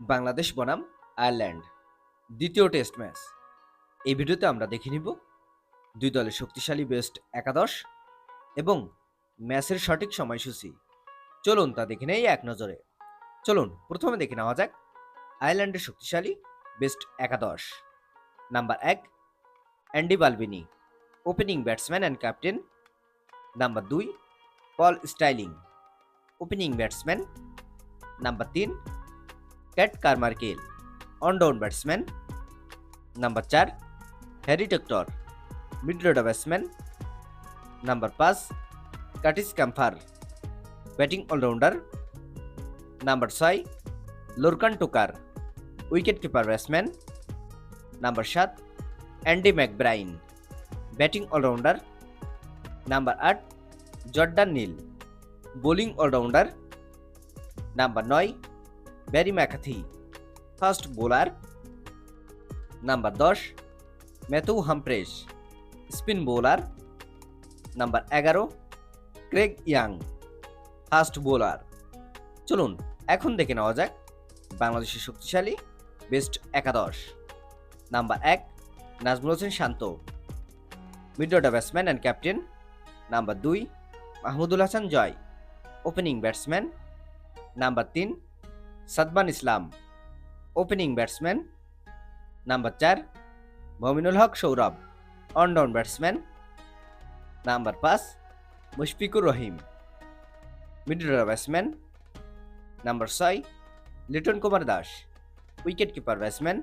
বাংলাদেশ বনাম, আয়ারল্যান্ড। দ্বিতীয় test match. এই ভিডিওতে আমরা দেখে নিব দুই দলের শক্তিশালী বেস্ট একাদশ এবং ম্যাচের সঠিক সময়সূচি। চলুন তা দেখে নেই এক নজরে। চলুন, প্রথমে দেখে নেওয়া যাক আয়ারল্যান্ডের শক্তিশালী বেস্ট একাদশ। নাম্বার এক, Andy Balbirnie opening batsman and captain. Number দুই, Paul Stirling, opening batsman. Number তিন Cade Carmichael one down batsman number চার Harry Tector middle order batsman number পাঁচ Curtis Campher batting allrounder number ছয় Lorcan Tucker wicket keeper batsman number সাত Andy McBrine batting allrounder number আট Jordan Neill bowling allrounder number নয় Barry McCarthy fast bowler number দশ Matthew Humphreys spin bowler number এগারো Craig young fast bowler চলুন, এখন দেখে নেওয়া যাক বাংলাদেশের শক্তিশালী বেস্ট একাদশ। নাম্বার এক, Nazmul Hossain Shanto. Mid order batsman and captain number দুই, Mahmudul Hasan Joy. Opening batsman number তিন Sadman Islam, opening batsman. Number চার, Mominul Haque Sourav, one down batsman. Number পাঁচ, Mushfiqur Rahim, middle batsman. Number ছয়, Liton Kumar Das, wicket keeper batsman.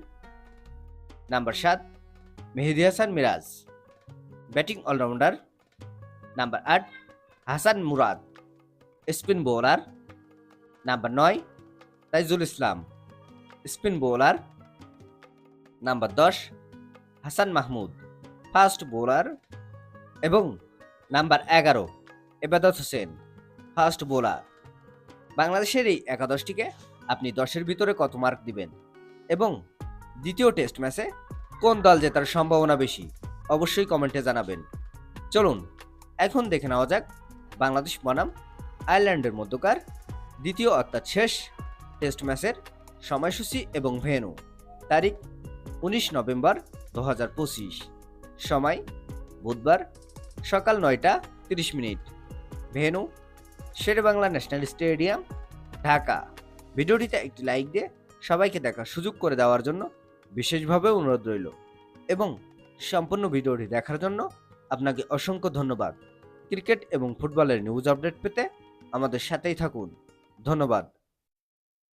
Number সাত, Mehedi Hasan Miraz, batting all rounder. Number আট, Hasan Murad, spin bowler. Number নয় Taijul Islam, spin bowler, number দশ, Hasan Mahmud, fast bowler এবং number এগারো, Ebadot Hossain, fast bowler. বাংলাদেশের এই একাদশটিকে আপনি দশের ভিতরে কত মার্ক দিবেন এবং দ্বিতীয় টেস্ট ম্যাচে কোন দল জেতার সম্ভাবনা বেশি, অবশ্যই কমেন্টে জানাবেন। চলুন, এখন দেখে নেওয়া যাক বাংলাদেশ বনাম আয়ারল্যান্ডের মধ্যকার দ্বিতীয় অর্থাৎ শেষ টেস্ট ম্যাচের সময়সূচি এবং ভেন্যু। তারিখ উনিশ নভেম্বর দু হাজার পঁচিশ। সময় বুধবার সকাল নয়টা তিরিশ minute. Venue, Sher e Bangla national stadium, Dhaka. ভিডিওটিতে একটি লাইক দিয়ে সবাইকে দেখার সুযোগ করে দেওয়ার জন্য বিশেষভাবে অনুরোধ রইল এবং সম্পূর্ণ ভিডিওটি দেখার জন্য আপনাকে অসংখ্য ধন্যবাদ। ক্রিকেট এবং ফুটবলের নিউজ আপডেট পেতে আমাদের সাথেই থাকুন। ধন্যবাদ।